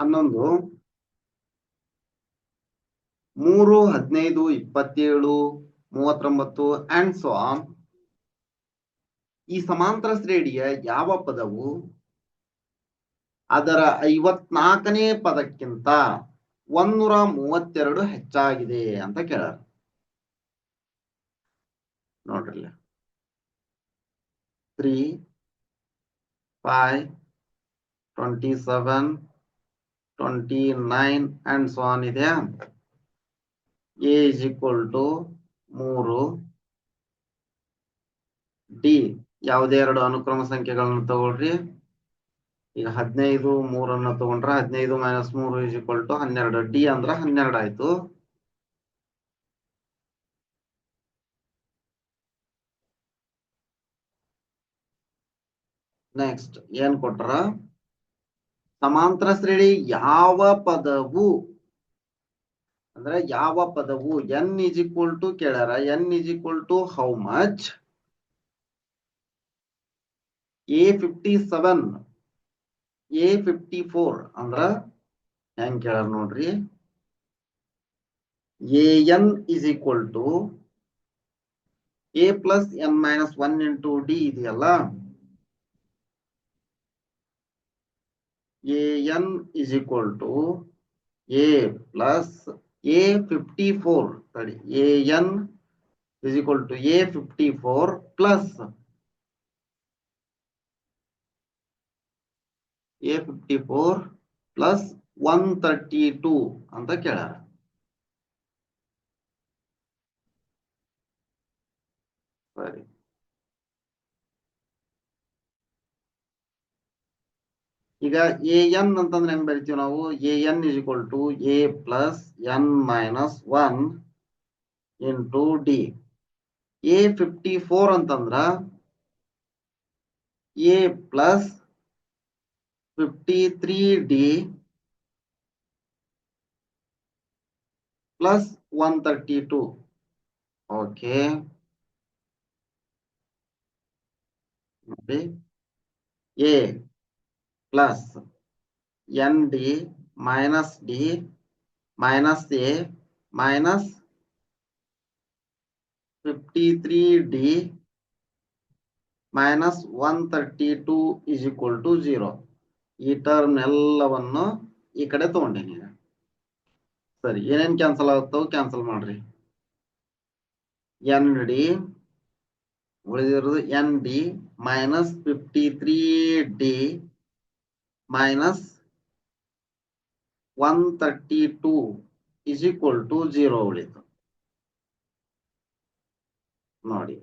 ಹನ್ನೊಂದು, ಮೂರು, ಹದಿನೈದು, ಇಪ್ಪತ್ತೇಳು, ಮೂವತ್ತೊಂಬತ್ತು ಅಂಡ್ ಸೊ ಈ ಸಮಾಂತರ ಶ್ರೇಣಿಯ ಯಾವ ಪದವು ಅದರ ಐವತ್ನಾಲ್ಕನೇ ಪದಕ್ಕಿಂತ ಒಂದೂರ ಮೂವತ್ತೆರಡು ಹೆಚ್ಚಾಗಿದೆ ಅಂತ ಕೇಳಾರ. ನೋಡ್ರಿ three five twenty seven twenty nine and so on ಇದೆಯಾ ಎ ಇಸ್ ಈಕ್ವಲ್ ಟು ಮೂರು. ಡಿ ಯಾವುದೇ ಎರಡು ಅನುಕ್ರಮ ಸಂಖ್ಯೆಗಳನ್ನು ತಗೊಳ್ರಿ. ಈಗ ಹದಿನೈದು, ಮೂರನ್ನ ತಗೊಂಡ್ರೆ ಹದಿನೈದು ಮೈನಸ್ ಮೂರು ಇಸ್ ಈಕ್ವಲ್ ಟು ಹನ್ನೆರಡು. ಡಿ ಅಂದ್ರ ಹನ್ನೆರಡು ಆಯ್ತು. ನೆಕ್ಸ್ಟ್ ಏನ್ ಕೊಟ್ರ? ಸಮಾಂತರ ಶ್ರೇಣಿ ಯಾವ ಪದವು? ಅಂದ್ರೆ ಯಾವ ಪದವು? N is equal to ಕೇಳ್ಯಾರ? N is equal to how much a fifty seven a fifty four ಅಂದ್ರ ಹೆಂಗ್ ಕೇಳ್ಯಾರ ನೋಡ್ರಿ? A n is equal to a plus n minus one into d ಇದೆಯಲ್ಲ? A n is equal to a plus a fifty four ಸರಿ a n is equal to a fifty four plus a fifty four plus one thirty two ಅಂತ ಕೇಳ್ಯಾರ. ಸರಿ. ಈಗ a N ಅಂತಂದ್ರೆ ಹೆಂಗ್ ಬರಿತೀವಿ ನಾವು? A n is equal to a plus n minus one into d a fifty four ಅಂತಂದ್ರ a plus fifty three d plus one thirty two okay a minus d minus a minus fifty three d minus one thirty two is equal to zero. ಈ term ಎಲ್ಲವನ್ನು ಈ ಕಡೆ ತಗೊಂಡೇನಿ ಸರಿ, ಏನೇನ್ cancel ಆಗುತ್ತೋ cancel ಮಾಡ್ರಿ. ಎನ್ ಡಿ ಉಳಿದಿರೋದು n d minus fifty three d thirty two is equal to zero ಉಳಿತು. ನೋಡಿ.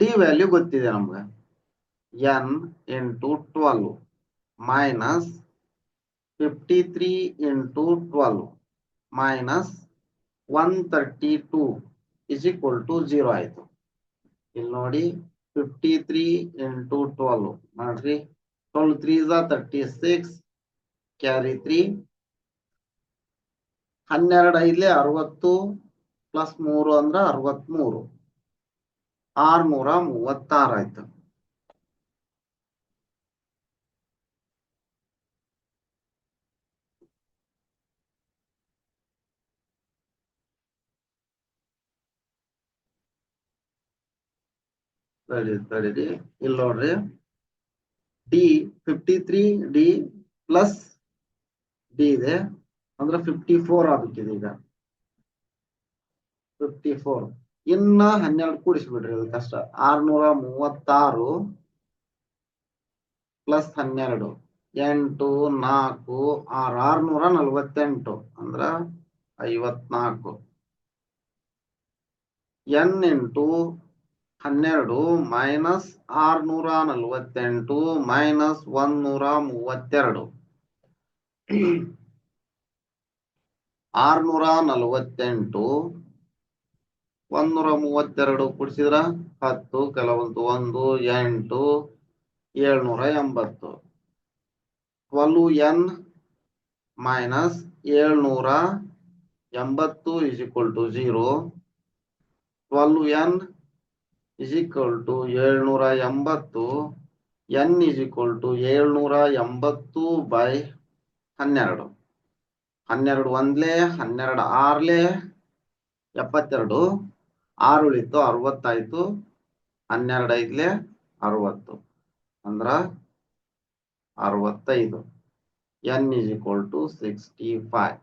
ಡಿ ವ್ಯಾಲ್ಯೂ ಗೊತ್ತಿದೆ ನಮ್ಗೆ. N into twelve minus fifty three into twelve minus one thirty two is equal to zero ಆಯಿತು. ಇಲ್ಲಿ ನೋಡಿ. Fifty three into twelve ಮಾಡ್ರಿ twelve three thirty six carry three ಹನ್ನೆರಡು ಐದ್ಲೆ ಅರವತ್ತು ಪ್ಲಸ್ ಮೂರು ಅಂದ್ರ ಅರವತ್ಮೂರು. ಆರ್ನೂರ ಮೂವತ್ತಾರು ಆಯ್ತು. ತಡಿ ತಡೀರಿ ಇಲ್ಲಿ ನೋಡ್ರಿ. D fifty three d plus d ಇದೆ. ಅಂದ್ರೆ ಫಿಫ್ಟಿ ಫೋರ್ ಆಗ್ಬೇಕಿದೆ ಈಗ. ಫಿಫ್ಟಿ ಫೋರ್ ಇನ್ನ ಹನ್ನೆರಡು ಕೂಡಿಸ್ಬಿಡ್ರಿ ಅದು ಕಷ್ಟ. ಆರ್ನೂರ ಮೂವತ್ತಾರು ಪ್ಲಸ್ ಹನ್ನೆರಡು. ಎಂಟು, ನಾಲ್ಕು, ಆರು, ಆರ್ನೂರ ನಲ್ವತ್ತೆಂಟು. ಅಂದ್ರ ಐವತ್ನಾಲ್ಕು. ಎನ್ ಇಂಟು ಹನ್ನೆರಡು ಮೈನಸ್ ಆರ್ನೂರ ನಲ್ವತ್ತೆಂಟು ಮೈನಸ್ ಒಂದೂರ ಮೂವತ್ತೆರಡು. ಆರ್ನೂರ ನಲವತ್ತೆಂಟು ಒಂದೂರ ಮೂವತ್ತೆರಡು ಕೂಡಿಸಿದ್ರ ಹತ್ತು, ಕೆಲವೊಂದು ಒಂದು, ಎಂಟು, ಏಳ್ನೂರ ಎಂಬತ್ತು. ಟ್ವೆಲ್ವ್ ಎನ್ ಮೈನಸ್ ಏಳ್ನೂರ ಎಂಬತ್ತು is equal to zero twelve n is equal to ಏಳ್ನೂರ ಎಂಬತ್ತು ಎನ್ ಇಸ್ ಈಕ್ವಲ್ ಟು ಏಳ್ನೂರ ಎಂಬತ್ತು ಬೈ ಹನ್ನೆರಡು. ಹನ್ನೆರಡು ಒಂದ್ಲೆ, ಹನ್ನೆರಡು ಆರ್ಲೆ, ಎಪ್ಪತ್ತೆರಡು, ಆರು ಉಳಿತು ಅರವತ್ತಾಯ್ತು ಹನ್ನೆರಡು ಐದ್ಲೆ ಅರವತ್ತು. ಅಂದ್ರ ಅರವತ್ತೈದು. N is equal to sixty five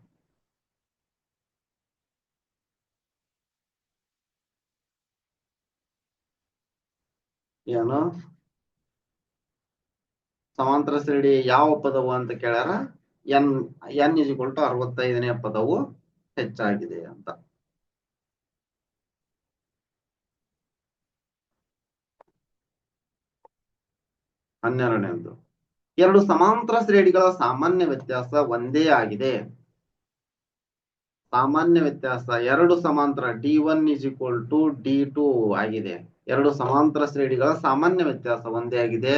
ಏನು? ಸಮಾಂತರ ಶ್ರೇಣಿ ಯಾವ ಪದವು ಅಂತ ಕೇಳ್ಯಾರ? N n is equal to ಅರವತ್ತೈದನೇ ಪದವು ಹೆಚ್ಚಾಗಿದೆ ಅಂತ. ಹನ್ನೆರಡನೇದು. ಎರಡು ಸಮಾಂತರ ಶ್ರೇಣಿಗಳ ಸಾಮಾನ್ಯ ವ್ಯತ್ಯಾಸ ಒಂದೇ ಆಗಿದೆ. ಸಾಮಾನ್ಯ ವ್ಯತ್ಯಾಸ ಎರಡು ಸಮಾಂತರ d one is equal to d two ಆಗಿದೆ. ಎರಡು ಸಮಾಂತರ ಶ್ರೇಣಿಗಳ ಸಾಮಾನ್ಯ ವ್ಯತ್ಯಾಸ ಒಂದೇ ಆಗಿದೆ.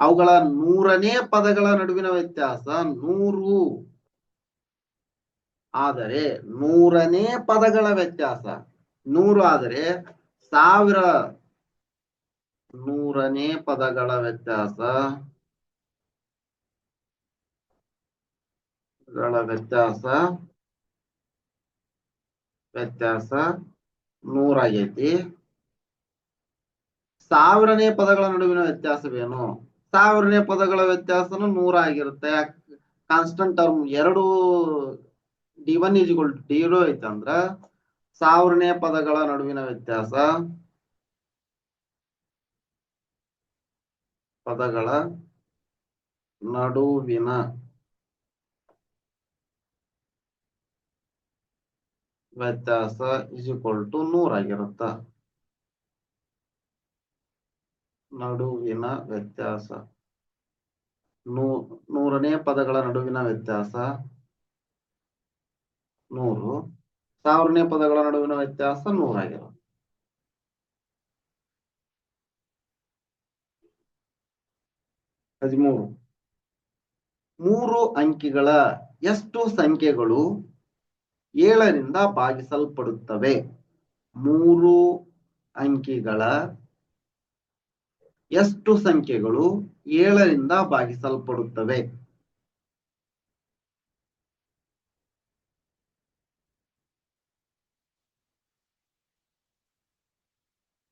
ಅವುಗಳ ನೂರನೇ ಪದಗಳ ನಡುವಿನ ವ್ಯತ್ಯಾಸ ನೂರು. ಆದರೆ ನೂರನೇ ಪದಗಳ ವ್ಯತ್ಯಾಸ ನೂರು ಆದರೆ ಸಾವಿರ. ನೂರನೇ ಪದಗಳ ವ್ಯತ್ಯಾಸ ವ್ಯತ್ಯಾಸ ವ್ಯತ್ಯಾಸ ನೂರಾಗೈತಿ. ಸಾವಿರನೇ ಪದಗಳ ನಡುವಿನ ವ್ಯತ್ಯಾಸವೇನು? ಸಾವಿರನೇ ಪದಗಳ ವ್ಯತ್ಯಾಸನು ನೂರ ಆಗಿರುತ್ತೆ. ಕಾನ್ಸ್ಟಂಟ್ ಟರ್ಮ್ ಎರಡು ಡಿ ಒನ್ ಈಜ್ಗಳು ಡಿರೋ ಐತಂದ್ರ ಸಾವಿರನೇ ಪದಗಳ ನಡುವಿನ ವ್ಯತ್ಯಾಸ ಪದಗಳ ನಡುವಿನ ವ್ಯತ್ಯಾಸ ಇಸ್ ಈಕ್ವಲ್ ಟು ನೂರಾಗಿರುತ್ತ ನಡುವಿನ ವ್ಯತ್ಯಾಸ. ನೂ, ನೂರನೇ ಪದಗಳ ನಡುವಿನ ವ್ಯತ್ಯಾಸ. ನೂರು. ಸಾವಿರನೇ ಪದಗಳ ನಡುವಿನ ವ್ಯತ್ಯಾಸ ನೂರಾಗಿರ ಹದಿಮೂರು. ಮೂರು ಅಂಕಿಗಳ ಎಷ್ಟು ಸಂಖ್ಯೆಗಳು ಏಳರಿಂದ ಭಾಗಿಸಲ್ಪಡುತ್ತವೆ? ಮೂರು ಅಂಕಿಗಳ ಎಷ್ಟು ಸಂಖ್ಯೆಗಳು ಏಳರಿಂದ ಭಾಗಿಸಲ್ಪಡುತ್ತವೆ?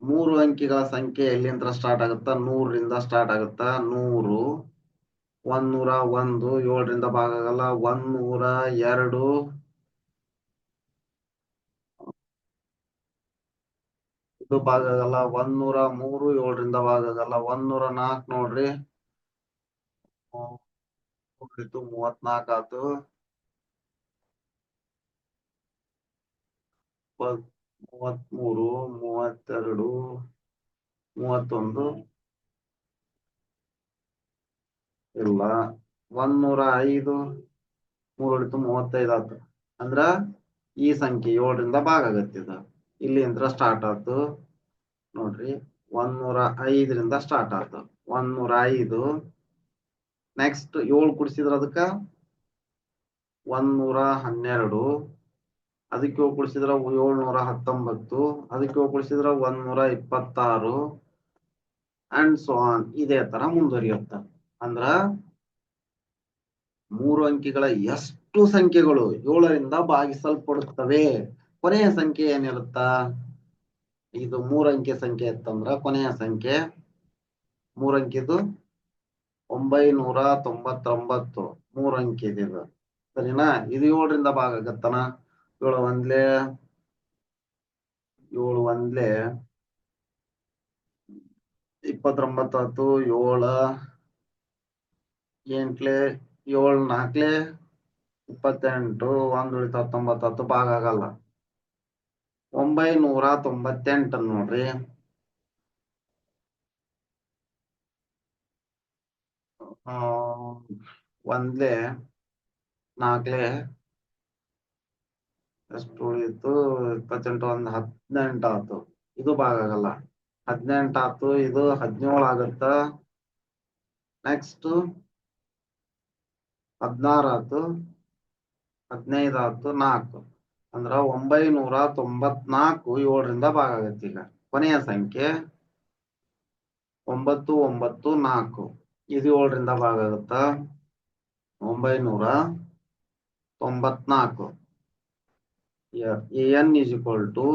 ಮೂರು ಅಂಕಿಗಳ ಸಂಖ್ಯೆ ಎಲ್ಲಿಂದ ಸ್ಟಾರ್ಟ್ ಆಗುತ್ತಾ? ನೂರರಿಂದ ಸ್ಟಾರ್ಟ್ ಆಗುತ್ತಾ? ನೂರು ಒಂದೂರ ಒಂದು, ಏಳರಿಂದ ಭಾಗ ಆಗಲ್ಲ? ಒಂದೂರ ಎರಡು ಭಾಗ ಆಗಲ್ಲ ನೂರ ಮೂರು ಏಳರಿಂದ ಭಾಗ ಆಗಲ್ಲ ನೂರ ನಾಲ್ಕು ನೋಡ್ರಿ. ಇದು ಮೂವತ್ನಾಲ್ಕು ಆತು ಮೂವತ್ಮೂರು, ಮೂವತ್ತೆರಡು, ಮೂವತ್ತೊಂದು. ಇಲ್ಲ ಒಂದೂರ ಐದು, ಮೂರು ಮೂವತ್ತೈದು ಆತು ಅಂದ್ರ ಈ ಸಂಖ್ಯೆ ಏಳರಿಂದ ಭಾಗ ಆಗತ್ತಿದ ಇಲ್ಲಿಂದ ಸ್ಟಾರ್ಟ್ ಆಯ್ತು ನೋಡ್ರಿ ಒಂದ್ನೂರ ಐದರಿಂದ ಸ್ಟಾರ್ಟ್ ಆಯ್ತು ಒಂದ್ನೂರ ಐದು ನೆಕ್ಸ್ಟ್ ಏಳು ಕುಡಿಸಿದ್ರ ಅದಕ್ಕ ಒಂದ್ನೂರ ಹನ್ನೆರಡು ಅದಕ್ಕೆ ಏಳು ಕುಡಿಸಿದ್ರ ಏಳ್ನೂರ ಹತ್ತೊಂಬತ್ತು ಅದಕ್ಕೆ ಏಳು ಕುಡಿಸಿದ್ರ ಒಂದ್ನೂರ ಇಪ್ಪತ್ತಾರು ಅಂಡ್ ಸೋ ಆನ್ ಇದೇ ತರ ಮುಂದುವರಿಯುತ್ತ. ಅಂದ್ರ ಮೂರು ಅಂಕಿಗಳ ಎಷ್ಟು ಸಂಖ್ಯೆಗಳು ಏಳರಿಂದ ಭಾಗಿಸಲ್ಪಡುತ್ತವೆ? ಕೊನೆಯ ಸಂಖ್ಯೆ ಏನಿರುತ್ತ? ಇದು ಮೂರಂಕಿ ಸಂಖ್ಯೆ ಇತ್ತಂದ್ರ ಕೊನೆಯ ಸಂಖ್ಯೆ ಮೂರಂಕಿದು ಒಂಬೈನೂರ ತೊಂಬತ್ತೊಂಬತ್ತು. ಮೂರಂಕಿದ ಇದು. ಸರಿನಾ? ಇದು ಏಳರಿಂದ ಭಾಗ ಆಗತ್ತನ? ಏಳು ಒಂದ್ಲೆ ಏಳು ಒಂದ್ಲೆ, ಇಪ್ಪತ್ತೊಂಬತ್ತು ಏಳ, ಎಂಟ್ಲೆ, ಏಳು ನಾಲ್ಕ್ಲೆ, ಇಪ್ಪತ್ತೆಂಟು, ಒಂದ್ ಉಳಿತ ಹತ್ತೊಂಬತ್ತು ಹತ್ತು ಭಾಗ ಆಗಲ್ಲ. ಒಂಬೈನೂರ ತೊಂಬತ್ತೆಂಟ ನೋಡ್ರಿ ಒಂದ್ಲೆ ನಾಲ್ಕಲೆ ಎಷ್ಟು ಉಳಿತು ಇಪ್ಪತ್ತೆಂಟು ಒಂದ್ ಹದಿನೆಂಟು ಆತು ಇದು ಭಾಗ ಆಗಲ್ಲ. ಹದಿನೆಂಟು ಇದು ಹದಿನೇಳು ಆಗತ್ತ. ನೆಕ್ಸ್ಟ್ ಹದಿನಾರು ಆತು ಹದಿನೈದು ಆತು ನಾಲ್ಕು. ಅಂದ್ರ ಒಂಬೈನೂರ ತೊಂಬತ್ನಾಲ್ಕು ಏಳರಿಂದ ಭಾಗ ಆಗತ್ತೆ ಈಗ. ಕೊನೆಯ ಸಂಖ್ಯೆ ಒಂಬತ್ತು ಒಂಬತ್ತು ನಾಲ್ಕು. ಇದು ಏಳರಿಂದ ಭಾಗ ಆಗುತ್ತ. ಒಂಬೈನೂರ ತೊಂಬತ್ನಾಕು N is equal to,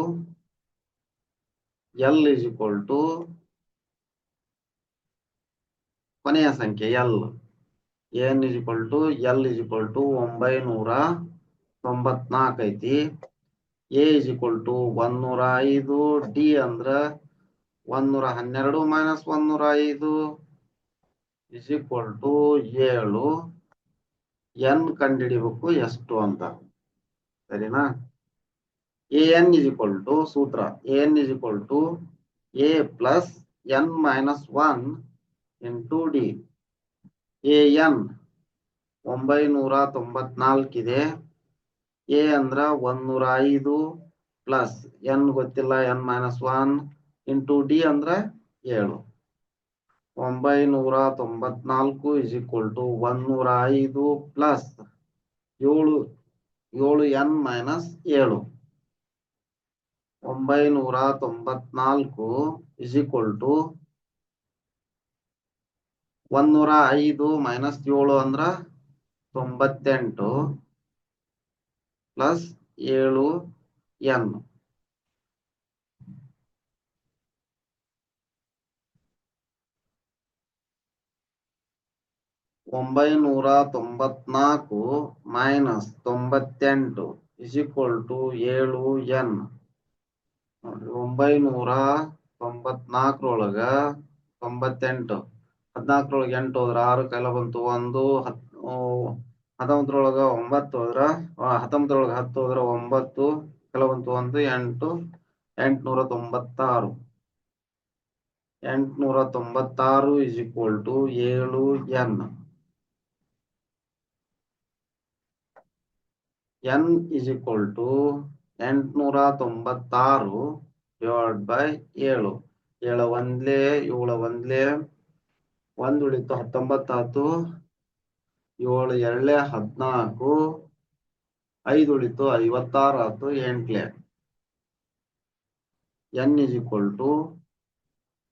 L is equal to, ಕೊನೆಯ ಸಂಖ್ಯೆ L. N is equal to, L is equal to, ಒಂಬೈನೂರ ತೊಂಬತ್ನಾಲ್ಕು ಐತಿ. ಎ ಇಸ್ ಈಕ್ವಲ್ ಟು ಒಂದ್ನೂರ ಐದು ಡಿ ಅಂದ್ರ ಒಂದ್ನೂರ ಹನ್ನೆರಡು ಮೈನಸ್ ಒಂದ್ನೂರ ಐದು ಇಸ್ ಈಕ್ವಲ್ ಟು ಏಳು. ಎನ್ ಕಂಡುಹಿಡಿಬೇಕು ಎಷ್ಟು ಅಂತ. ಸರಿನಾ? A n is equal to ಸೂತ್ರ. A n is equal to a plus n minus one into d a n ಒಂಬೈನೂರ ತೊಂಬತ್ನಾಲ್ಕಿದೆ ಎ ಅಂದ್ರ ಒಂದೂರ ಐದು ಪ್ಲಸ್ ಎನ್ ಗೊತ್ತಿಲ್ಲ N minus one into D ಅಂದ್ರ ಏಳು. ಒಂಬೈನೂರ ತೊಂಬತ್ನಾಲ್ಕು ಇಸ್ ಈಕ್ವಲ್ ಟು ಒಂದ್ನೂರ ಐದು ಪ್ಲಸ್ ಏಳು ಏಳು ಎನ್ ಮೈನಸ್ ಏಳು. ಒಂಬೈನೂರ ತೊಂಬತ್ನಾಲ್ಕು ಇಸ್ ಈಕ್ವಲ್ ಟು ಒಂದ್ನೂರ ಐದು ಮೈನಸ್ ಏಳು ಅಂದ್ರ ತೊಂಬತ್ತೆಂಟು. ಪ್ಲಸ್ ಏಳು ಎನ್. ಒಂಬೈನೂರ ತೊಂಬತ್ನಾಲ್ಕು ಮೈನಸ್ ತೊಂಬತ್ತೆಂಟು ಇಸಿಕ್ವಲ್ ಟು ಏಳು ಎನ್. ನೋಡ್ರಿ, ಒಂಬೈನೂರ ತೊಂಬತ್ನಾಲ್ಕರೊಳಗ ತೊಂಬತ್ತೆಂಟು. ಹದಿನಾಲ್ಕರೊಳಗೆ ಎಂಟು ಹೋದ್ರ ಆರು ಕೈಲ ಬಂತು, ಒಂದು, ಹತ್ ಹತ್ತೊಂಬತ್ತರೊಳಗ ಒಂಬತ್ತು ಹೋದ್ರ ಹತ್ತೊಂಬತ್ತರೊಳಗ ಹತ್ತು ಹೋದ್ರ ಒಂಬತ್ತು ಕೆಲವೊಂದು ಒಂದು, ಎಂಟು ಎಂಟುನೂರ ತೊಂಬತ್ತಾರು ಎಂಟುನೂರ ತೊಂಬತ್ತಾರು ಇಸ್ ಈಕ್ವಲ್ ಟು ಏಳು n. N is equal to ಎಂಟುನೂರ ತೊಂಬತ್ತಾರು ಡಿವೈಡ್ ಬೈ ಏಳು. ಏಳು ಒಂದ್ಲೆ, ಏಳ ಒಂದ್ಲೆ ಒಂದ್ ಉಳಿತು ಹತ್ತೊಂಬತ್ತಾತು ಏಳು ಎರಡ್ಲೆ ಹದ್ನಾಲ್ಕು, ಐದು ಉಳಿತು ಐವತ್ತಾರು ಆತು ಎಂಟ್ಲೆ. ಎನ್ ಇಸ್ ಈಕ್ವಲ್ ಟು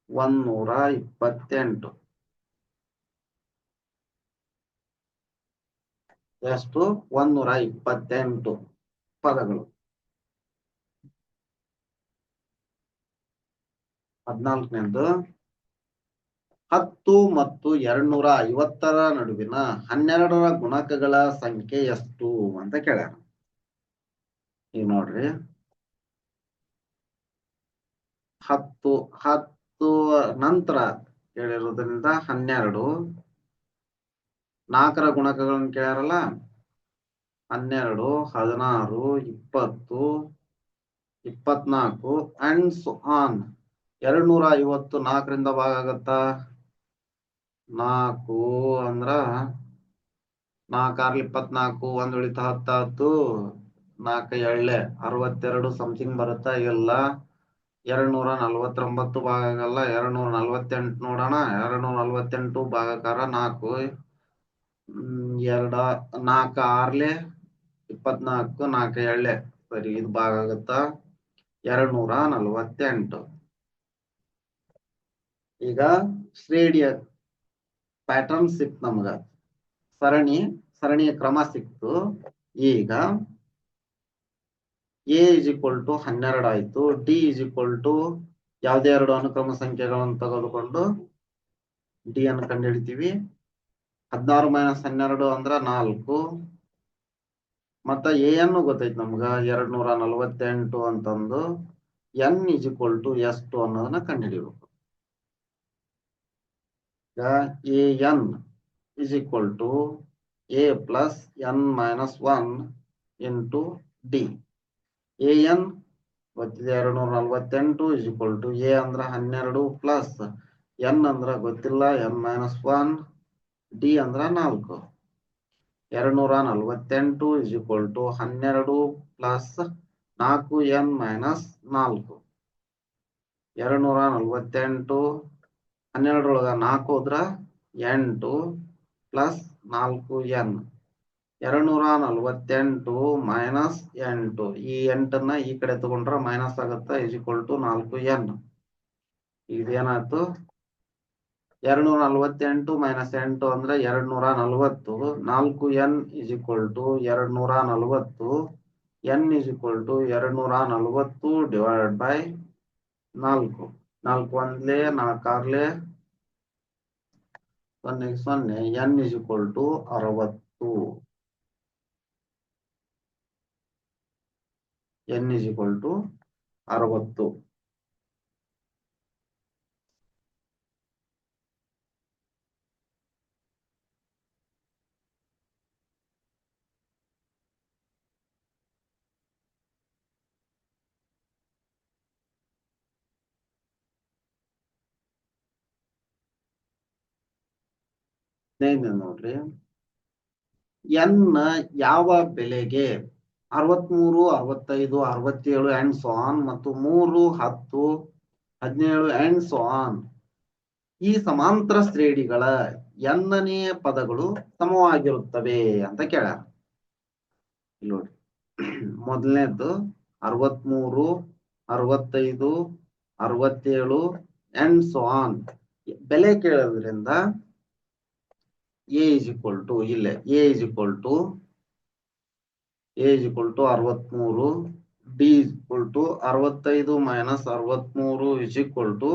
ಒಂದ್ನೂರ ಇಪ್ಪತ್ತೆಂಟು. ಎಷ್ಟು? ಒಂದ್ನೂರ ಇಪ್ಪತ್ತೆಂಟು ಪದಗಳು. ಹದಿನಾಲ್ಕನೇದು ಹತ್ತು ಮತ್ತು ಎರಡ್ನೂರ ಐವತ್ತರ ನಡುವಿನ ಹನ್ನೆರಡರ ಗುಣಕಗಳ ಸಂಖ್ಯೆ ಎಷ್ಟು ಅಂತ ಕೇಳ್ಯಾರ. ಈಗ ನೋಡ್ರಿ. ಹತ್ತು ಹತ್ತು ನಂತರ ಕೇಳಿರೋದ್ರಿಂದ ಹನ್ನೆರಡು. ನಾಲ್ಕರ ಗುಣಕಗಳನ್ನು ಕೇಳ್ಯಾರಲ್ಲ. ಹನ್ನೆರಡು, ಹದಿನಾರು, ಇಪ್ಪತ್ತು, ಇಪ್ಪತ್ನಾಲ್ಕು ಅಂಡ್ ಆನ್ ಎರಡ್ ನೂರ ಐವತ್ತು ನಾಲ್ಕರಿಂದ ಭಾಗ ಆಗತ್ತಾ? ನಾಲ್ಕು ಅಂದ್ರ ನಾಲ್ಕಾರ್ಲಿ ಇಪ್ಪತ್ನಾಲ್ಕು, ಒಂದ್ ಉಳಿತ ಹತ್ತಾತು ನಾಲ್ಕು ಎಳ್ಳೆ, ಅರವತ್ತೆರಡು ಸಮಥಿಂಗ್ ಬರುತ್ತಾ. ಇಲ್ಲ ಎರಡ್ ನೂರ ನಲ್ವತ್ತೊಂಬತ್ತು ಭಾಗ ಆಗಲ್ಲ ಎರಡ್ ನೂರ ನಲ್ವತ್ತೆಂಟು ನೋಡೋಣ. ಎರಡ್ ನೂರ ನಲ್ವತ್ತೆಂಟು ಭಾಗಕಾರ ನಾಲ್ಕು. ಎರಡ, ನಾಲ್ಕ ಆರ್ಲೆ, ಇಪ್ಪತ್ನಾಲ್ಕು, ನಾಲ್ಕು ಎಳ್ಳೆ. ಸರಿ, ಇದು ಭಾಗ ಆಗುತ್ತಾ? ಎರಡ್ ನೂರ ನಲ್ವತ್ತೆಂಟು. ಈಗ ಶ್ರೇಣಿಯ ಪ್ಯಾಟರ್ನ್ ಸಿಕ್ತು ನಮ್ಗ. ಸರಣಿ, ಸರಣಿಯ ಕ್ರಮ ಸಿಕ್ತು. ಈಗ ಎ ಇಸ್ ಈಕ್ವಲ್ ಟು ಹನ್ನೆರಡು ಆಯ್ತು. ಡಿ ಇಸ್ ಈಕ್ವಲ್ ಟು ಯಾವುದೇ ಎರಡು ಅನುಕ್ರಮ ಸಂಖ್ಯೆಗಳನ್ನು ತೆಗೆದುಕೊಂಡು ಡಿ ಅನ್ನು ಕಂಡುಹಿಡಿತೀವಿ. ಹದಿನಾರು ಮೈನಸ್ ಹನ್ನೆರಡು ಅಂದ್ರ ನಾಲ್ಕು. ಮತ್ತ ಎ ಅನ್ನು ಗೊತ್ತೈತಿ ನಮ್ಗ? ಎರಡ್ ನೂರ ನಲ್ವತ್ತೆಂಟು ಅಂತಂದು. ಎನ್ ಇಸ್ ಈಕ್ವಲ್ ಟು ಎಷ್ಟು ಅನ್ನೋದನ್ನ ಕಂಡುಹಿಡಿಬೇಕು. N is equal to a plus n minus one into d a n ಗೊತ್ತಿದೆ ಎರಡು ನೂರ ನಲ್ವತ್ತೆಂಟು ಇಸ್ ಈಕ್ವಲ್ ಟು ಎ ಅಂದ್ರ ಹನ್ನೆರಡು ಪ್ಲಸ್ ಎನ್ ಅಂದ್ರ ಗೊತ್ತಿಲ್ಲ, ಎನ್ ಮೈನಸ್ ಒನ್ ಡಿ ಅಂದ್ರ ನಾಲ್ಕು. ಎರಡು ನೂರ ನಲ್ವತ್ತೆಂಟು ಇಸ್ ಈಕ್ವಲ್ ಟು ಹನ್ನೆರಡು ಪ್ಲಸ್ ನಾಲ್ಕು ಎನ್ ಮೈನಸ್ ನಾಲ್ಕು. ಎರಡು ನೂರ ನಲ್ವತ್ತೆಂಟು ಹನ್ನೆರಡರೊಳಗ ನಾಲ್ಕು ಹೋದ್ರ ಎಂಟು ಪ್ಲಸ್ ನಾಲ್ಕು ಎನ್. ಎರಡು ನೂರ ನಲ್ವತ್ತೆಂಟು ಮೈನಸ್ ಎಂಟು. ಈ ಎಂಟನ್ನ ಈ ಕಡೆ ತಗೊಂಡ್ರ ಮೈನಸ್ ಆಗುತ್ತಾ ಇಸ್ ಈಕ್ವಲ್ ಟು ನಾಲ್ಕು ಎನ್. ಇದೇನಾಯ್ತು? ಎರಡ್ನೂರ ನಲ್ವತ್ತೆಂಟು ಮೈನಸ್ ಎಂಟು ಅಂದ್ರೆ ಎರಡ್ನೂರ ನಲ್ವತ್ತು. ನಾಲ್ಕು ಎನ್ ಇಸ್ ಈಕ್ವಲ್ ಟು ಎರಡ್ನೂರ ನಲ್ವತ್ತು. ಎನ್ ಇಸ್ ಈಕ್ವಲ್ ಟು ಎರಡ್ನೂರ ನಲ್ವತ್ತು ಡಿವೈಡೆಡ್ ಬೈ ನಾಲ್ಕು. ನಾಲ್ಕು ಒಂದ್ಲೆ ನಾಲ್ಕಾರ್ಲೆ ಸೊನ್ನೆ ಸೊನ್ನೆ, ಎನ್ ಇಸ್ ಈಕ್ವಲ್ ಟು ಅರವತ್ತು. ಎನ್ ಇಸ್ ಈಕ್ವಲ್ ಟು ಅರವತ್ತು. ಹದಿನೈದನೇ ನೋಡ್ರಿ. ಎನ್ ಯಾವ ಬೆಲೆಗೆ ಅರವತ್ಮೂರು, ಅರವತ್ತೈದು, ಅರವತ್ತೇಳು ಅಂಡ್ ಸೊ ಆನ್ ಮತ್ತು ಮೂರು, ಹತ್ತು, ಹದಿನೇಳು ಅಂಡ್ ಸೊ ಆನ್ ಈ ಸಮಾಂತರ ಶ್ರೇಣಿಗಳ ಎನ್ನನೇ ಪದಗಳು ಸಮವಾಗಿರುತ್ತವೆ ಅಂತ ಕೇಳ್ಯಾರ. ಇಲ್ಲಿ ನೋಡಿ ಮೊದಲನೇದ್ದು ಅರವತ್ಮೂರು, ಅರವತ್ತೈದು, ಅರವತ್ತೇಳು ಅಂಡ್ ಸೊ ಆನ್ ಬೆಲೆ ಕೇಳೋದ್ರಿಂದ ಎ ಇಸ್ ಈಕ್ವಲ್ ಟು ಇಲ್ಲೇ a is equal to a is equal to ಅರವತ್ಮೂರು ಡಿ ಇಸ್ ಈಕ್ವಲ್ ಟು ಅರವತ್ತೈದು ಮೈನಸ್ ಅರವತ್ಮೂರು ಇಸ್ ಈಕ್ವಲ್ ಟು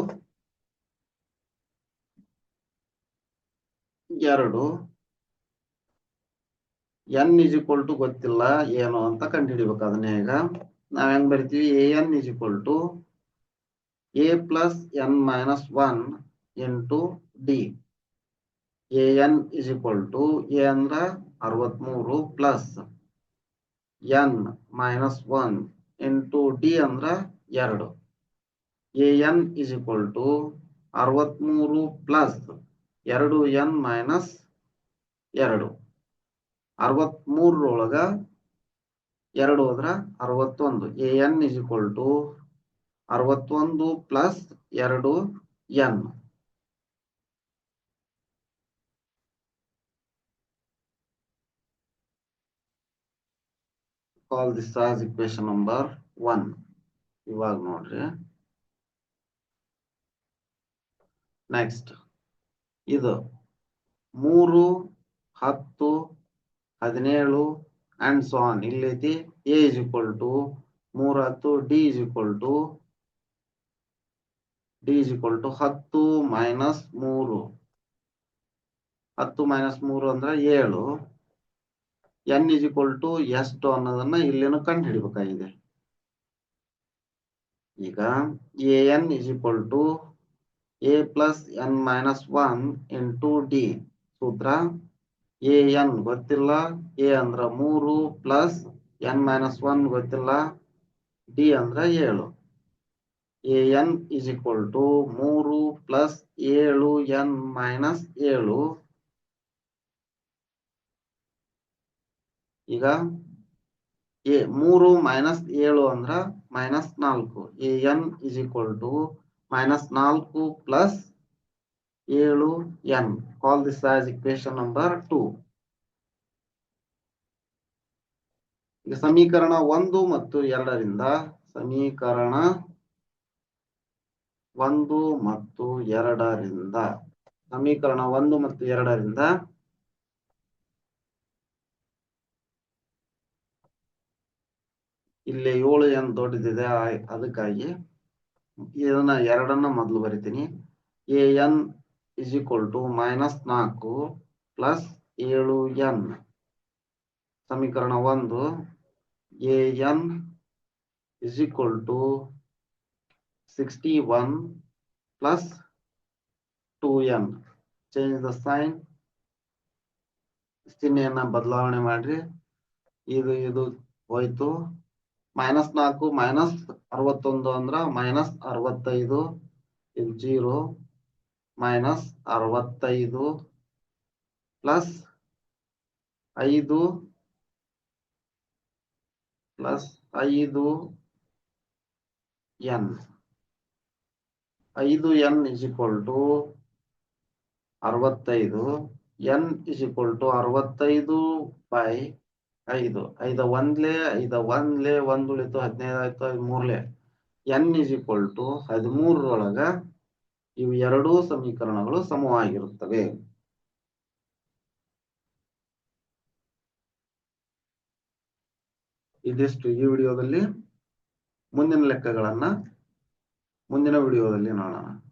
ಎರಡು. ಎನ್ ಇಸ್ ಈಕ್ವಲ್ ಟು ಗೊತ್ತಿಲ್ಲ, ಏನು ಅಂತ ಕಂಡುಹಿಡಿಬೇಕು ಅದನ್ನೇ ಈಗ. ನಾವ್ ಹೆಂಗ್ ಬರಿತೀವಿ? A n is equal to a plus n minus one into d a n is equal to a ಅಂದ್ರ ಅರವತ್ಮೂರು plus n minus one into d ಅಂದ್ರ ಎರಡು. A n is equal to ಅರವತ್ಮೂರು ಪ್ಲಸ್ ಎರಡು ಎನ್ ಮೈನಸ್ ಎರಡು. ಅರವತ್ಮೂರೊಳಗ ಎರಡು ಅಂದ್ರ ಅರವತ್ತೊಂದು. A n is equal to ಅರವತ್ತೊಂದು ಪ್ಲಸ್ ಎರಡು n call this as equation number one ಇವಾಗ ನೋಡ್ರಿ. ನೆಕ್ಸ್ಟ್ ಇದು ಮೂರು, ಹತ್ತು, ಹದಿನೇಳು ಅಂಡ್ ಸೋ ಆನ್ ಇಲ್ಲೈತಿ ಎ ಇಸ್ ಟು ಮೂರು, ಹತ್ತು d is equal to d is equal to ಹತ್ತು ಮೈನಸ್ ಮೂರು. ಹತ್ತು ಮೈನಸ್ ಮೂರು ಅಂದ್ರೆ ಏಳು. ಎನ್ ಇಸ್ ಈಕ್ವಲ್ ಟು ಎಷ್ಟು ಅನ್ನೋದನ್ನ ಇಲ್ಲೇನು ಕಂಡು ಹಿಡಿಬೇಕಾಗಿದೆ ಈಗ a n is equal to a plus n minus one into d ಸೂತ್ರ ಎ ಎನ್ ಗೊತ್ತಿಲ್ಲ ಎ ಅಂದ್ರ ಮೂರು ಪ್ಲಸ್ ಎನ್ ಮೈನಸ್ ಒನ್ ಗೊತ್ತಿಲ್ಲ ಡಿ ಅಂದ್ರ ಏಳು. A n is equal to ಮೂರು ಪ್ಲಸ್ ಏಳು ಎನ್ ಮೈನಸ್ ಏಳು. ಈಗ ಎ ಮೂರು ಮೈನಸ್ ಏಳು ಅಂದ್ರ ಮೈನಸ್ ನಾಲ್ಕು. A n is equal to minus ನಾಲ್ಕು ಪ್ಲಸ್ ಏಳು n call this as equation number two ಈಗ ಸಮೀಕರಣ ಒಂದು ಮತ್ತು ಎರಡರಿಂದ ಸಮೀಕರಣ ಒಂದು ಮತ್ತು ಎರಡರಿಂದ, ಸಮೀಕರಣ ಒಂದು ಮತ್ತು ಎರಡರಿಂದ ಇಲ್ಲಿ ಏಳು ಏನು ದೊಡ್ಡದಿದೆ ಅದಕ್ಕಾಗಿ ಇದನ್ನ ಎರಡನ್ನ ಮೊದಲು ಬರಿತೀನಿ. A n is equal to minus ನಾಲ್ಕು ಪ್ಲಸ್ ಏಳು ಎನ್. ಸಮೀಕರಣ ಒಂದು. A n is equal to sixty one plus two n. Change the sign ಚಿಹ್ನೆಯನ್ನ ಬದಲಾವಣೆ ಮಾಡ್ರಿ. ಇದು ಇದು ಹೋಯ್ತು. ಮೈನಸ್ ನಾಲ್ಕು ಮೈನಸ್ ಅರವತ್ತೊಂದು ಅಂದ್ರ ಮೈನಸ್ ಅರವತ್ತೈದು ಇದು ಜೀರೋ ಮೈನಸ್ ಅರವತ್ತೈದು ಪ್ಲಸ್ ಐದು ಪ್ಲಸ್ ಐದು ಎನ್ ಐದು ಎನ್ ಇಸ್ ಈಕ್ವಲ್ ಟು ಅರವತ್ತೈದು ಎನ್ ಇಸ್ ಈಕ್ವಲ್ ಟು ಅರವತ್ತೈದು ಬೈ ಐದು, ಐದ ಒಂದ್ಲೆ, ಐದ ಒಂದ್ಲೇ ಒಂದ್ ಉಳಿತು ಹದಿನೈದು ಆಯ್ತು ಮೂರ್ ಮೂರ್ಲೆ. ಎನ್ ಇಸ್ ಈಕ್ವಲ್ ಟು ಹದಿಮೂರರೊಳಗ ಇವು ಎರಡೂ ಸಮೀಕರಣಗಳು ಸಮವಾಗಿರುತ್ತವೆ. ಇದಿಷ್ಟು ಈ ವಿಡಿಯೋದಲ್ಲಿ. ಮುಂದಿನ ಲೆಕ್ಕಗಳನ್ನ ಮುಂದಿನ ವಿಡಿಯೋದಲ್ಲಿ ನೋಡೋಣ.